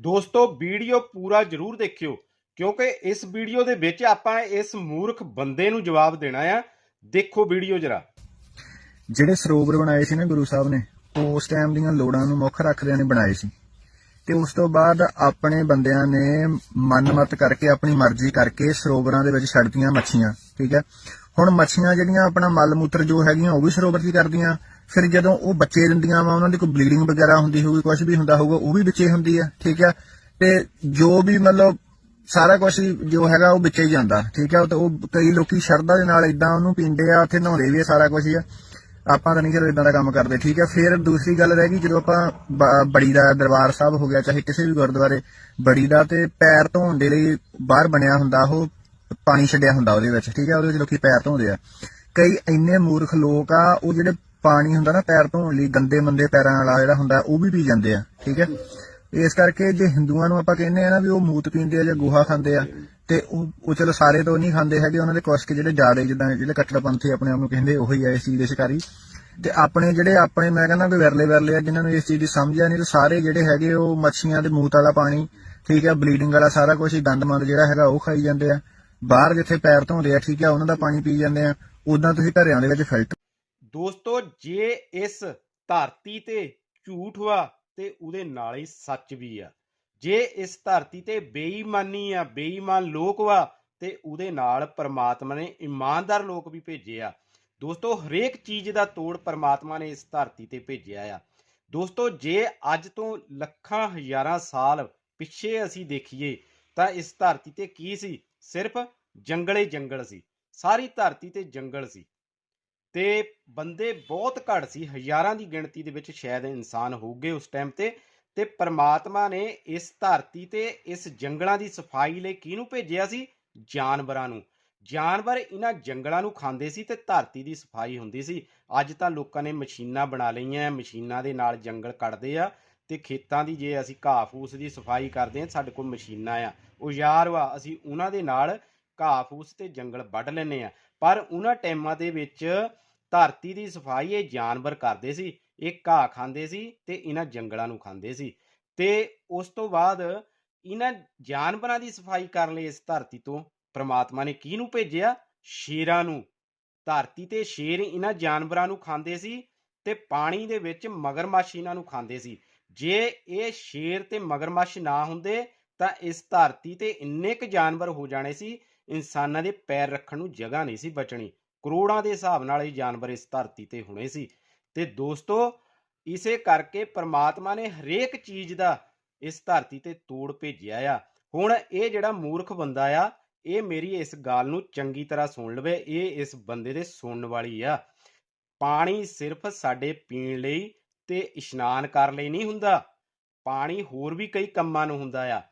ਦੋਸਤੋ, ਵੀਡੀਓ ਪੂਰਾ ਜ਼ਰੂਰ ਦੇਖਿਓ, ਕਿਉਂਕਿ ਇਸ ਵੀਡੀਓ ਦੇ ਵਿੱਚ ਆਪਾਂ ਇਸ ਮੂਰਖ ਬੰਦੇ ਨੂੰ ਜਵਾਬ ਦੇਣਾ ਆ। ਦੇਖੋ ਵੀਡੀਓ ਜਰਾ। ਜਿਹੜੇ ਸਰੋਵਰ ਬਣਾਏ ਸੀ ਨਾ ਗੁਰੂ ਸਾਹਿਬ ਨੇ, ਉਹ ਉਸ ਟਾਈਮ ਦੀਆਂ ਲੋੜਾਂ ਨੂੰ ਮੁੱਖ ਰੱਖਦਿਆਂ ਨੇ ਬਣਾਏ ਸੀ। ਤੇ ਉਸ ਤੋਂ ਬਾਅਦ ਆਪਣੇ ਬੰਦਿਆਂ ਨੇ ਮਨਮਤ ਕਰਕੇ, ਆਪਣੀ ਮਰਜ਼ੀ ਕਰਕੇ ਸਰੋਵਰਾਂ ਦੇ ਵਿੱਚ ਛੱਡਤੀਆਂ ਮੱਛੀਆਂ, ਠੀਕ ਹੈ? ਹੁਣ ਮੱਛੀਆਂ ਜਿਹੜੀਆਂ ਆਪਣਾ ਮਲ ਮੂਤਰ ਜੋ ਹੈਗੀਆਂ ਉਹ ਵੀ ਸਰੋਵਰ 'ਚ ਕਰਦੀਆਂ। ਫਿਰ ਜਦੋਂ ਉਹ ਬੱਚੇ ਦਿੰਦੀਆਂ ਵਾ, ਉਹਨਾਂ ਦੀ ਕੋਈ ਬਲੀਡਿੰਗ ਵਗੈਰਾ ਹੁੰਦੀ ਹੋਊਗੀ ਕੁਝ ਵੀ ਹੁੰਦਾ ਹੋਊਗਾ, ਉਹ ਵੀ ਵਿੱਚੇ ਹੁੰਦੀ ਹੈ ਠੀਕ ਹੈ ਤੇ ਜੋ ਵੀ ਮਤਲਬ ਸਾਰਾ ਕੁਝ ਜੋ ਹੈਗਾ ਉਹ ਵਿੱਚੇ ਹੀ ਜਾਂਦਾ, ਠੀਕ ਹੈ ਤੇ ਉਹ ਕਈ ਲੋਕੀ ਸ਼ਰਧਾ ਦੇ ਨਾਲ ਇਦਾਂ ਉਹਨੂੰ ਪੀਂਦੇ ਆ, ਉੱਥੇ ਨਹਾਉਂਦੇ ਵੀ ਆ, ਸਾਰਾ ਕੁਝ ਆ। ਆਪਾਂ ਤਾਂ ਨਹੀਂ ਚਲੋ ਇਦਾਂ ਦਾ ਕੰਮ ਕਰਦੇ, ਠੀਕ ਆ? ਫਿਰ ਦੂਸਰੀ ਗੱਲ ਰਹਿ ਗਈ, ਜਦੋਂ ਆਪਾਂ ਬੜੀ ਦਾ ਦਰਬਾਰ ਸਾਹਿਬ ਹੋ ਗਿਆ, ਚਾਹੇ ਕਿਸੇ ਵੀ ਗੁਰਦੁਆਰੇ, ਬੜੀ ਦਾ ਤੇ ਪੈਰ ਧੋਣ ਦੇ ਲਈ ਬਾਹਰ ਬਣਿਆ ਹੁੰਦਾ ਉਹ ਪਾਣੀ ਛੱਡਿਆ ਹੁੰਦਾ ਉਹਦੇ ਵਿੱਚ, ਠੀਕ ਹੈ ਉਹਦੇ ਵਿੱਚ ਲੋਕੀ ਪੈਰ ਧੋਂਦੇ ਆ। ਕਈ ਇੰਨੇ ਮੂਰਖ ਲੋਕ ਆ, ਉਹ ਜਿਹੜੇ ਪਾਣੀ ਹੁੰਦਾ ਨਾ ਪੈਰ ਧੋਣ ਲਈ ਗੰਦੇ ਮੰਦੇ ਪੈਰਾਂ ਵਾਲਾ ਜਿਹੜਾ ਹੁੰਦਾ, ਉਹ ਵੀ ਪੀ ਜਾਂਦੇ ਆ, ਠੀਕ ਹੈ ਇਸ ਕਰਕੇ ਜੇ ਹਿੰਦੂਆਂ ਨੂੰ ਆਪਾਂ ਕਹਿੰਦੇ ਆ ਨਾ ਵੀ ਉਹ ਮੂਤ ਪੀਂਦੇ ਆ ਜਾਂ ਗੋਹਾ ਖਾਂਦੇ ਆ, ਤੇ ਉਹ ਉਹ ਚਲੋ ਸਾਰੇ ਤਾਂ ਨਹੀਂ ਖਾਂਦੇ ਹੈਗੇ, ਉਹਨਾਂ ਦੇ ਕੁਛ ਕੁ ਜਿਹੜੇ ਜ਼ਿਆਦਾ ਜਿੱਦਾਂ ਜਿਹੜੇ ਕੱਟੜਪੰਥੀ ਆਪਣੇ ਆਪ ਨੂੰ ਕਹਿੰਦੇ, ਉਹੀ ਆ ਇਸ ਚੀਜ਼ ਦੇ ਸ਼ਿਕਾਰੀ। ਤੇ ਆਪਣੇ ਜਿਹੜੇ, ਆਪਣੇ ਮੈਂ ਕਹਿੰਦਾ ਵੀ ਵਿਰਲੇ ਵਿਰਲੇ ਆ, ਜਿਨ੍ਹਾਂ ਨੂੰ ਇਸ ਚੀਜ਼ ਦੀ ਸਮਝ ਆ ਨਹੀਂ, ਤੇ ਸਾਰੇ ਜਿਹੜੇ ਹੈਗੇ ਉਹ ਮੱਛੀਆਂ ਦੇ ਮੂਤ ਵਾਲਾ ਪਾਣੀ, ਠੀਕ ਆ, ਬਲੀਡਿੰਗ ਵਾਲਾ ਸਾਰਾ ਕੁਝ ਹੀ ਗੰਦਮੰਦ ਜਿਹੜਾ ਹੈਗਾ ਉਹ ਖਾਈ ਜਾਂਦੇ ਆ। ਬਾਹਰ ਜਿੱਥੇ ਪੈਰ ਧੋਂਦੇ ਆ, ਠੀਕ ਹੈ ਉਹਨਾਂ ਦਾ ਪਾਣੀ ਪੀ ਜਾਂਦੇ ਆ ਉਦਾਂ ਤੁਸੀਂ ਘਰਿਆਂ ਦੇ ਵਿੱਚ ਫਿਲਟਰ ਦੋਸਤੋ, ਜੇ ਇਸ ਧਰਤੀ ਤੇ ਝੂਠ ਵਾ, ਤੇ ਉਹਦੇ ਨਾਲ ਹੀ ਸੱਚ ਵੀ ਆ। ਜੇ ਇਸ ਧਰਤੀ ਤੇ ਬੇਈਮਾਨੀ ਆ, ਬੇਈਮਾਨ ਲੋਕ ਵਾ, ਤੇ ਉਹਦੇ ਨਾਲ ਪਰਮਾਤਮਾ ਨੇ ਇਮਾਨਦਾਰ ਲੋਕ ਵੀ ਭੇਜੇ ਆ। ਦੋਸਤੋ, ਹਰੇਕ ਚੀਜ਼ ਦਾ ਤੋੜ ਪਰਮਾਤਮਾ ਨੇ ਇਸ ਧਰਤੀ ਤੇ ਭੇਜਿਆ ਆ। ਦੋਸਤੋ, ਜੇ ਅੱਜ ਤੋਂ ਲੱਖਾਂ ਹਜ਼ਾਰਾਂ ਸਾਲ ਪਿੱਛੇ ਅਸੀਂ ਦੇਖੀਏ ਤਾਂ ਇਸ ਧਰਤੀ ਤੇ ਕੀ ਸੀ? ਸਿਰਫ ਜੰਗਲੇ ਜੰਗਲ ਸੀ। ਸਾਰੀ ਧਰਤੀ ਤੇ ਜੰਗਲ ਸੀ। ਤੇ ਬੰਦੇ ਬਹੁਤ ਘੱਟ ਸੀ। ਹਜ਼ਾਰਾਂ ਦੀ ਗਿਣਤੀ ਦੇ ਵਿੱਚ ਸ਼ਾਇਦ ਇਨਸਾਨ ਹੋਊਗੇ ਉਸ ਟਾਈਮ ਤੇ। ਤੇ ਪਰਮਾਤਮਾ ਨੇ ਇਸ ਧਰਤੀ ਤੇ ਇਸ ਜੰਗਲਾਂ ਦੀ ਸਫ਼ਾਈ ਲਈ ਕਿਹਨੂੰ ਭੇਜਿਆ ਸੀ? ਜਾਨਵਰਾਂ ਨੂੰ। ਜਾਨਵਰ ਇਹਨਾਂ ਜੰਗਲਾਂ ਨੂੰ ਖਾਂਦੇ ਸੀ ਤੇ ਧਰਤੀ ਦੀ ਸਫ਼ਾਈ ਹੁੰਦੀ ਸੀ। ਅੱਜ ਤਾਂ ਲੋਕਾਂ ਨੇ ਮਸ਼ੀਨਾਂ ਬਣਾ ਲਈਆਂ। ਮਸ਼ੀਨਾਂ ਦੇ ਨਾਲ ਜੰਗਲ ਕੱਟਦੇ ਆ। ਤੇ ਖੇਤਾਂ ਦੀ ਜੇ ਅਸੀਂ ਘਾਹ ਫੂਸ ਦੀ ਸਫ਼ਾਈ ਕਰਦੇ ਹਾਂ, ਸਾਡੇ ਕੋਲ ਮਸ਼ੀਨਾਂ ਆ। ਉਹ ਵਾ, ਅਸੀਂ ਉਹਨਾਂ ਦੇ ਨਾਲ ਘਾਹ ਫੂਸ ਤੇ ਜੰਗਲ ਵੱਢ ਲੈਨੇ ਆ ਪਰ ਉਹਨਾਂ ਟਾਈਮਾਂ ਦੇ ਵਿੱਚ ਧਰਤੀ ਦੀ ਸਫ਼ਾਈ ਇਹ ਜਾਨਵਰ ਕਰਦੇ ਸੀ। ਇਹ ਘਾਹ ਖਾਂਦੇ ਸੀ ਤੇ ਇਹਨਾਂ ਜੰਗਲਾਂ ਨੂੰ ਖਾਂਦੇ ਸੀ। ਤੇ ਉਸ ਤੋਂ ਬਾਅਦ ਇਹਨਾਂ ਜਾਨਵਰਾਂ ਦੀ ਸਫ਼ਾਈ ਕਰਨ ਲਈ ਇਸ ਧਰਤੀ ਤੋਂ ਪ੍ਰਮਾਤਮਾ ਨੇ ਕਿਹਨੂੰ ਭੇਜਿਆ? ਸ਼ੇਰਾਂ ਨੂੰ। ਧਰਤੀ ਤੇ ਸ਼ੇਰ ਇਹਨਾਂ ਜਾਨਵਰਾਂ ਨੂੰ ਖਾਂਦੇ ਸੀ ਤੇ ਪਾਣੀ ਦੇ ਵਿੱਚ ਮਗਰਮੱਛ ਇਹਨਾਂ ਨੂੰ ਖਾਂਦੇ ਸੀ। ਜੇ ਇਹ ਸ਼ੇਰ ਤੇ ਮਗਰਮੱਛ ਨਾ ਹੁੰਦੇ, ਤਾਂ ਇਸ ਧਰਤੀ ਤੇ ਇੰਨੇ ਕੁ ਜਾਨਵਰ ਹੋ ਜਾਣੇ ਸੀ, ਇਨਸਾਨਾਂ ਦੇ ਪੈਰ ਰੱਖਣ ਨੂੰ ਜਗ੍ਹਾ ਨਹੀਂ ਸੀ ਬਚਣੀ। ਕਰੋੜਾਂ ਦੇ ਹਿਸਾਬ ਨਾਲ ਇਹ ਜਾਨਵਰ ਇਸ ਧਰਤੀ ਤੇ ਹੋਣੇ ਸੀ। ਤੇ ਦੋਸਤੋ, ਇਸੇ ਕਰਕੇ ਪ੍ਰਮਾਤਮਾ ਨੇ ਹਰੇਕ ਚੀਜ਼ ਦਾ ਇਸ ਧਰਤੀ ਤੇ ਤੋੜ ਭੇਜਿਆ ਆ। ਹੁਣ ਇਹ ਜਿਹੜਾ ਮੂਰਖ ਬੰਦਾ ਆ, ਇਹ ਮੇਰੀ ਇਸ ਗੱਲ ਨੂੰ ਚੰਗੀ ਤਰ੍ਹਾਂ ਸੁਣ ਲਵੇ, ਇਹ ਇਸ ਬੰਦੇ ਦੇ ਸੁਣਨ ਵਾਲੀ ਆ। ਪਾਣੀ ਸਿਰਫ ਸਾਡੇ ਪੀਣ ਲਈ ਤੇ ਇਸ਼ਨਾਨ ਕਰਨ ਲਈ ਨਹੀਂ ਹੁੰਦਾ, ਪਾਣੀ ਹੋਰ ਵੀ ਕਈ ਕੰਮਾਂ ਨੂੰ ਹੁੰਦਾ ਆ।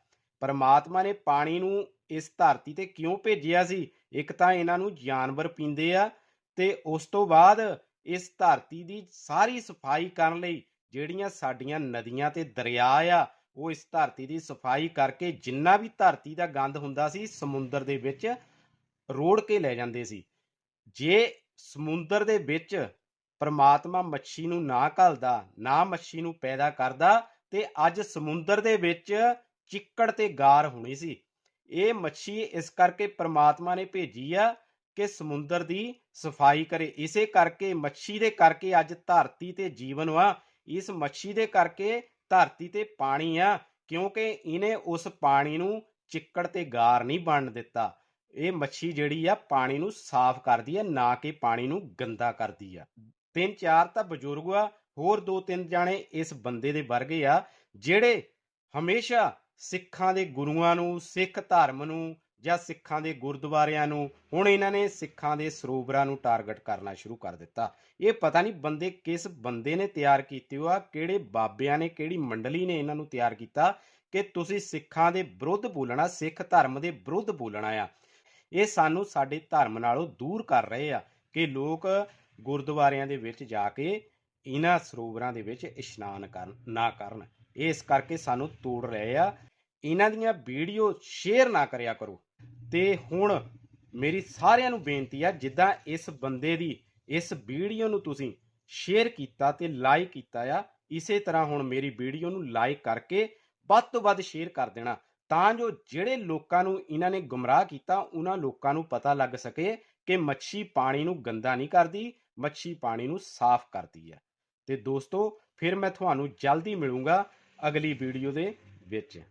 ਪਰਮਾਤਮਾ ਨੇ ਪਾਣੀ ਨੂੰ ਇਸ ਧਰਤੀ ਤੇ ਕਿਉਂ ਭੇਜਿਆ ਸੀ? ਇੱਕ ਤਾਂ ਇਹਨਾਂ ਨੂੰ ਜਾਨਵਰ ਪੀਂਦੇ ਆ ਤੇ ਉਸ ਤੋਂ ਬਾਅਦ ਇਸ ਧਰਤੀ ਦੀ ਸਾਰੀ ਸਫ਼ਾਈ ਕਰਨ ਲਈ ਜਿਹੜੀਆਂ ਸਾਡੀਆਂ ਨਦੀਆਂ ਤੇ ਦਰਿਆ ਆ, ਉਹ ਇਸ ਧਰਤੀ ਦੀ ਸਫ਼ਾਈ ਕਰਕੇ ਜਿੰਨਾ ਵੀ ਧਰਤੀ ਦਾ ਗੰਦ ਹੁੰਦਾ ਸੀ, ਸਮੁੰਦਰ ਦੇ ਵਿੱਚ ਰੋੜ ਕੇ ਲੈ ਜਾਂਦੇ ਸੀ। ਜੇ ਸਮੁੰਦਰ ਦੇ ਵਿੱਚ ਪਰਮਾਤਮਾ ਮੱਛੀ ਨੂੰ ਨਾ ਘਲਦਾ, ਨਾ ਮੱਛੀ ਨੂੰ ਪੈਦਾ ਕਰਦਾ ਤੇ ਅੱਜ ਸਮੁੰਦਰ ਦੇ ਵਿੱਚ ਚਿੱਕੜ ਤੇ ਗਾਰ ਹੋਣੀ ਸੀ। ਇਹ ਮੱਛੀ ਇਸ ਕਰਕੇ ਪਰਮਾਤਮਾ ਨੇ ਭੇਜੀ ਆ ਕਿ ਸਮੁੰਦਰ ਦੀ ਸਫ਼ਾਈ ਕਰੇ। ਇਸੇ ਕਰਕੇ ਮੱਛੀ ਦੇ ਕਰਕੇ ਅੱਜ ਧਰਤੀ ਤੇ ਜੀਵਨ ਵਾ। ਇਸ ਮੱਛੀ ਦੇ ਕਰਕੇ ਧਰਤੀ ਤੇ ਪਾਣੀ ਆ, ਕਿਉਂਕਿ ਇਹਨੇ ਉਸ ਪਾਣੀ ਨੂੰ ਚਿੱਕੜ ਤੇ ਗਾਰ ਨਹੀਂ ਬਣ ਦਿੱਤਾ। ਇਹ ਮੱਛੀ ਜਿਹੜੀ ਆ, ਪਾਣੀ ਨੂੰ ਸਾਫ਼ ਕਰਦੀ ਆ, ਨਾ ਕਿ ਪਾਣੀ ਨੂੰ ਗੰਦਾ ਕਰਦੀ ਆ। ਤਿੰਨ ਚਾਰ ਤਾਂ ਬਜ਼ੁਰਗ ਆ, ਹੋਰ ਦੋ ਤਿੰਨ ਜਾਣੇ ਇਸ ਬੰਦੇ ਦੇ ਵਰਗੇ ਆ, ਜਿਹੜੇ ਹਮੇਸ਼ਾ ਸਿੱਖਾਂ ਦੇ ਗੁਰੂਆਂ ਨੂੰ, ਸਿੱਖ ਧਰਮ ਨੂੰ ਜਾਂ ਸਿੱਖਾਂ ਦੇ ਗੁਰਦੁਆਰਿਆਂ ਨੂੰ, ਹੁਣ ਇਹਨਾਂ ਨੇ ਸਿੱਖਾਂ ਦੇ ਸਰੋਵਰਾਂ ਨੂੰ ਟਾਰਗੇਟ ਕਰਨਾ ਸ਼ੁਰੂ ਕਰ ਦਿੱਤਾ। ਇਹ ਪਤਾ ਨਹੀਂ ਬੰਦੇ ਕਿਸ ਬੰਦੇ ਨੇ ਤਿਆਰ ਕੀਤੇ ਹੋ ਆ, ਕਿਹੜੇ ਬਾਬਿਆਂ ਨੇ, ਕਿਹੜੀ ਮੰਡਲੀ ਨੇ ਇਹਨਾਂ ਨੂੰ ਤਿਆਰ ਕੀਤਾ ਕਿ ਤੁਸੀਂ ਸਿੱਖਾਂ ਦੇ ਵਿਰੁੱਧ ਬੋਲਣਾ, ਸਿੱਖ ਧਰਮ ਦੇ ਵਿਰੁੱਧ ਬੋਲਣਾ ਆ। ਇਹ ਸਾਨੂੰ ਸਾਡੇ ਧਰਮ ਨਾਲੋਂ ਦੂਰ ਕਰ ਰਹੇ ਆ ਕਿ ਲੋਕ ਗੁਰਦੁਆਰਿਆਂ ਦੇ ਵਿੱਚ ਜਾ ਕੇ ਇਹਨਾਂ ਸਰੋਵਰਾਂ ਦੇ ਵਿੱਚ ਇਸ਼ਨਾਨ ਕਰਨ, ਨਾ ਕਰਨ। ਇਸ ਕਰਕੇ ਸਾਨੂੰ ਤੋੜ ਰਹੇ ਆ। ਇਹਨਾਂ ਦੀਆਂ ਵੀਡੀਓ ਸ਼ੇਅਰ ਨਾ ਕਰਿਆ ਕਰੋ। ਤੇ ਹੁਣ ਮੇਰੀ ਸਾਰਿਆਂ ਨੂੰ ਬੇਨਤੀ ਆ, ਜਿੱਦਾਂ ਇਸ ਬੰਦੇ ਦੀ, ਇਸ ਵੀਡੀਓ ਨੂੰ ਤੁਸੀਂ ਸ਼ੇਅਰ ਕੀਤਾ ਤੇ ਲਾਈਕ ਕੀਤਾ ਆ, ਇਸੇ ਤਰ੍ਹਾਂ ਹੁਣ ਮੇਰੀ ਵੀਡੀਓ ਨੂੰ ਲਾਈਕ ਕਰਕੇ ਵੱਧ ਤੋਂ ਵੱਧ ਸ਼ੇਅਰ ਕਰ ਦੇਣਾ, ਤਾਂ ਜੋ ਜਿਹੜੇ ਲੋਕਾਂ ਨੂੰ ਇਹਨਾਂ ਨੇ ਗੁੰਮਰਾਹ ਕੀਤਾ, ਉਹਨਾਂ ਲੋਕਾਂ ਨੂੰ ਪਤਾ ਲੱਗ ਸਕੇ ਕਿ ਮੱਛੀ ਪਾਣੀ ਨੂੰ ਗੰਦਾ ਨਹੀਂ ਕਰਦੀ ਮੱਛੀ ਪਾਣੀ ਨੂੰ ਸਾਫ਼ ਕਰਦੀ ਹੈ। ਤੇ ਦੋਸਤੋ, ਫਿਰ ਮੈਂ ਤੁਹਾਨੂੰ ਜਲਦੀ ਮਿਲੂੰਗਾ ਅਗਲੀ ਵੀਡੀਓ ਦੇ ਵਿੱਚ।